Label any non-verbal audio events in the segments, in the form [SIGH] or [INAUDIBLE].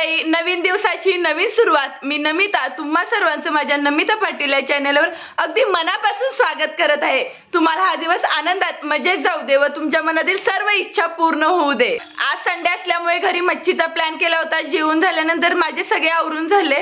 मंडळी नवीन दिवसाची नवीन सुरुवात. मी नमिता तुम्हा सर्वांचं माझ्या नमिता पाटील या चॅनलवर अगदी मनापासून स्वागत करत आहे. तुम्हाला हा दिवस आनंदात मजेत जाऊ दे व तुमच्या मनातील सर्व इच्छा पूर्ण होऊ दे. आज संडे असल्यामुळे घरी मच्छीचा प्लॅन केला होता. जेवून झाल्यानंतर माझे सगळे आवरून झाले.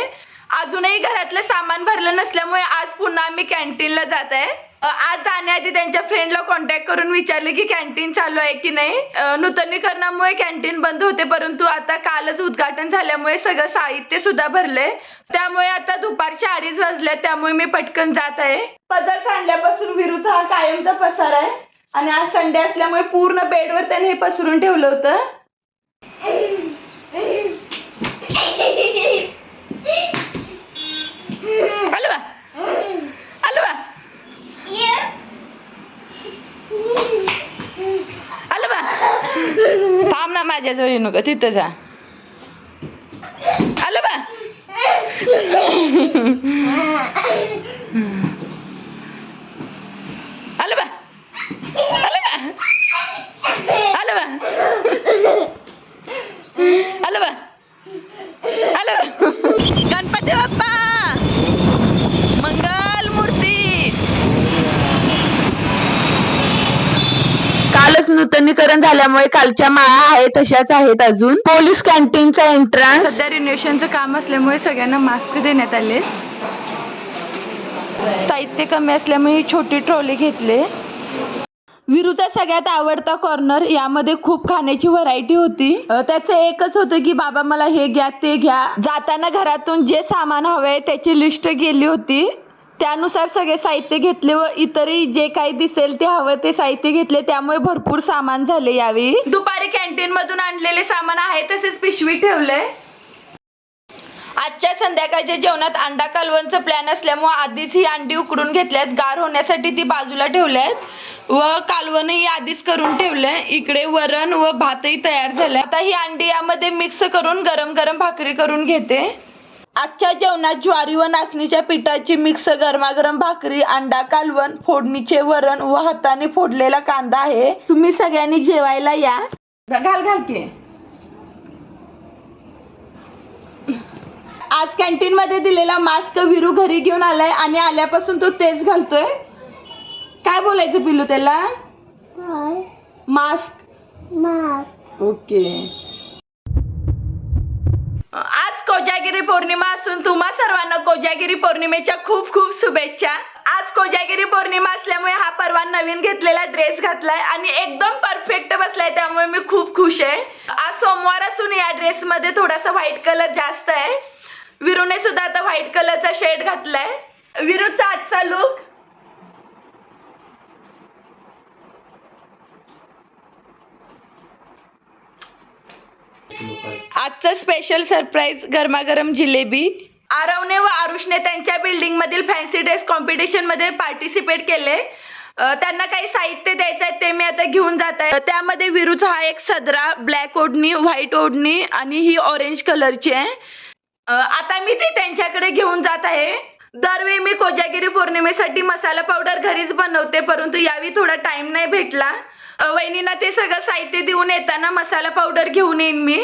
अजूनही घरातलं सामान भरलं नसल्यामुळे आज पुन्हा आम्ही कॅन्टीनला जात आहे. आज जाण्याआधी त्यांच्या फ्रेंडला कॉन्टॅक्ट करून विचारले की कॅन्टीन चालू आहे की नाही? नूतनीकरणामुळे कॅन्टीन बंद होते परंतु आता कालच उद्घाटन झाल्यामुळे सगळं साहित्य सुद्धा भरले त्यामुळे आता दुपारचे अडीच वाजले त्यामुळे मी पटकन जात आहे. पदर सांडल्यापासून विरुद्ध हा कायमचा पसार आहे. आणि आज संडे असल्यामुळे पूर्ण बेडवर त्याने हे पसरून ठेवलं होतं [LAUGHS] आलं बा आलं बा आलं बा राजाजवळ येऊ नका तिथं जा. आलं बा? आलं बा? आलं बा? आलं बा? आलं बा? आलं बा? गणपती बाप्पा! मंगल मूर्ती कालच नूतनीकरण झाल्यामुळे कालच्या माळा आहेत तशाच आहेत अजून. पोलीस कॅन्टीनचा एंट्रन्स सध्या रिनोव्हेशनचं काम असल्यामुळे सगळ्यांना मास्क देण्यात आले. साहित्य कमी असल्यामुळे ही छोटी ट्रॉली घेतले. विरूचा सगळ्यात आवडता कॉर्नर यामध्ये खूप खाण्याची व्हरायटी होती. अ, त्याचं एकच होतं की बाबा मला हे घ्या ते घ्या. जाताना घरातून जे सामान हवंय त्याची लिस्ट गेली होती. त्यानुसार सगळे साहित्य घेतले व इतरही जे काही दिसेल ते हवं ते साहित्य घेतले. त्यामुळे भरपूर सामान झाले यावेळी. दुपारी कॅन्टीन मधून आणलेले सामान आहे तसेच पिशवी ठेवले आजच्या संध्याकाळच्या जेवणात अंडा कालवणचं प्लॅन असल्यामुळे आधीच ही अंडी उकडून घेतल्यात. गार होण्यासाठी ती बाजूला ठेवल्यात. व कालवणही आधीच करून ठेवलंय. इकडे वरण व भातही तयार झालाय. आता ही अंडी यामध्ये मिक्स करून गरम गरम भाकरी करून घेते. आजच्या जेवणात ज्वारी व नाचणीच्या पिठाची मिक्स गरमागरम भाकरी अंडा कालवण फोडणीचे वरण व हाताने फोडलेला कांदा आहे. तुम्ही सगळ्यांनी जेवायला या. घाल घाल की. आज कॅन्टीन मध्ये दिलेला मास्क विरू घरी घेऊन आलाय आणि आल्यापासून तो तेच घालतोय. काय बोलायचं पिलू त्याला? मास्क ओके आज कोजागिरी पौर्णिमा असून तुम्हा सर्वांना कोजागिरी पौर्णिमेच्या खूप खूप शुभेच्छा. आज कोजागिरी पौर्णिमा असल्यामुळे हा परवा नवीन घेतलेला ड्रेस घातलाय आणि एकदम परफेक्ट बसलाय त्यामुळे मी खूप खुश आहे. आज सोमवार असून या ड्रेसमध्ये थोडासा व्हाईट कलर जास्त आहे. विरूने सुद्धा आता व्हाईट कलरचा शेड घातलाय. विरूचा आजचा लुक आजचं स्पेशल सरप्राईज गरमागरम जिलेबी. आरवने व आरुषने त्यांच्या बिल्डिंग मधील फॅन्सी ड्रेस कॉम्पिटिशनमध्ये पार्टिसिपेट केले. त्यांना काही साहित्य द्यायचं आहे ते मी आता घेऊन जात आहे. त्यामध्ये विरूचा हा एक सदरा ब्लॅक ओढणी व्हाईट ओढणी आणि ही ऑरेंज कलरची आहे. आता मी ती त्यांच्याकडे घेऊन जात आहे. दरवेळी मी कोजागिरी पौर्णिमेसाठी मसाला पावडर घरीच बनवते परंतु यावेळी थोडा टाइम नाही भेटला. अ, वहिनींना ते सगळं साहित्य देऊन येताना मसाला पावडर घेऊन येईन मी.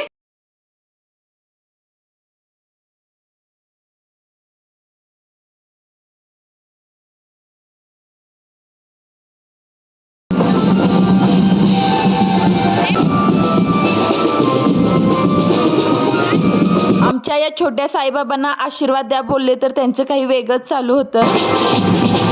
आमच्या या छोट्या साईबाबांना आशीर्वाद द्या बोलले तर त्यांचं काही वेगळंच चालू होतं.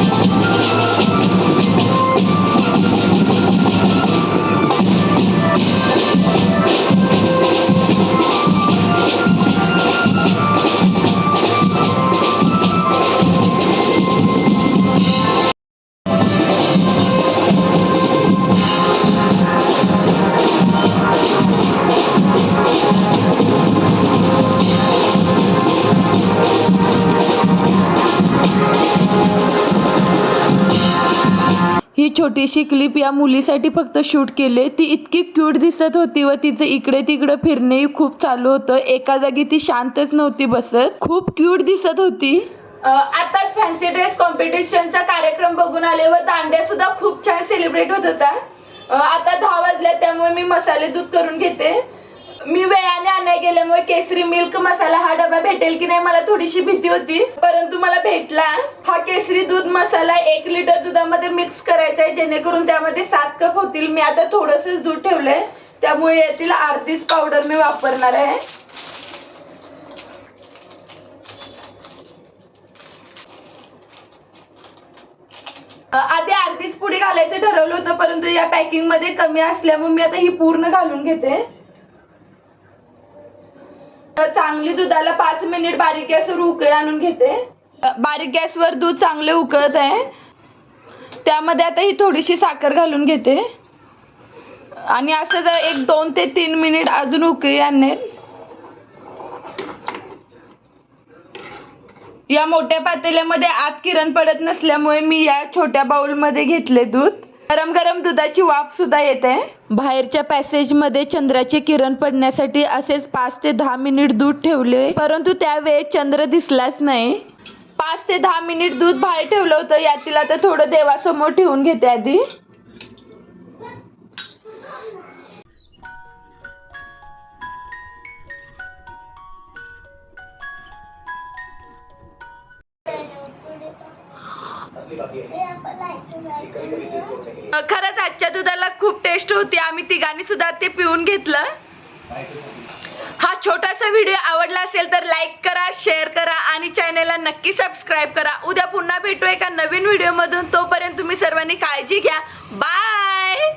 ही छोटीशी क्लिप या मुलीसाठी फक्त शूट केले. ती इतकी क्यूट दिसत होती व तिचं इकडे तिकडे फिरणेही खूप चालू होतं. एका जागी ती शांतच नव्हती बसत. खूप क्यूट दिसत होती. आताच फॅन्सी ड्रेस कॉम्पिटिशनचा कार्यक्रम बघून आले व दांड्या सुद्धा खूप छान सेलिब्रेट होत होता आता दहा वाजल्या त्यामुळे मी मसाले दूध करून घेते. मी वेळाने आणाय गेल्यामुळे केसरी मिल्क मसाला हा डबा भेटेल की नाही मला थोडीशी भीती होती. परंतु मला भेटला. हा केसरी दूध मसाला एक लिटर दुधामध्ये मिक्स करायचा आहे. जेणेकरून त्यामध्ये सात कप होतील. मी आता थोडंसंच दूध ठेवलंय. त्यामुळे यातील अर्धीच पावडर मी वापरणार आहे. आधी अर्धीच पुढे घालायचं ठरवलं होतं परंतु या पॅकिंगमध्ये कमी असल्यामुळे मी आता ही पूर्ण घालून घेते. चांगली दुधाला पाच मिनिट बारीक गॅसवर उकळी आणून घेते. बारीक गॅसवर दूध चांगले उकळत आहे. त्यामध्ये आता ही थोडीशी साखर घालून घेते. आणि असं जर एक दोन ते तीन मिनिट अजून उकळी आणेल. या मोठ्या पातेल्यामध्ये आत किरण पडत नसल्यामुळे मी या छोट्या बाऊलमध्ये घेतले दूध. गरम गरम दुधाची वाफ सुद्धा येते. बाहेरच्या पॅसेजमध्ये चंद्राचे किरण पडण्यासाठी असेच पाच ते दहा मिनिट दूध ठेवले. परंतु त्यावेळेस चंद्र दिसलाच नाही. पाच ते दहा मिनिट दूध बाहेर ठेवलं होतं यातील आता थोडं देवासमोर ठेवून घेते आधी. खरंच आजच्या दुधाला खूप टेस्ट होती. आम्ही तिघांनी सुद्धा ते पिऊन घेतलं. हा छोटासा व्हिडिओ आवडला असेल तर लाईक करा शेअर करा आणि चॅनलला नक्की सबस्क्राईब करा. उद्या पुन्हा भेटू एका नवीन व्हिडिओमधून तोपर्यंत तुम्ही सर्वांनी काळजी घ्या. बाय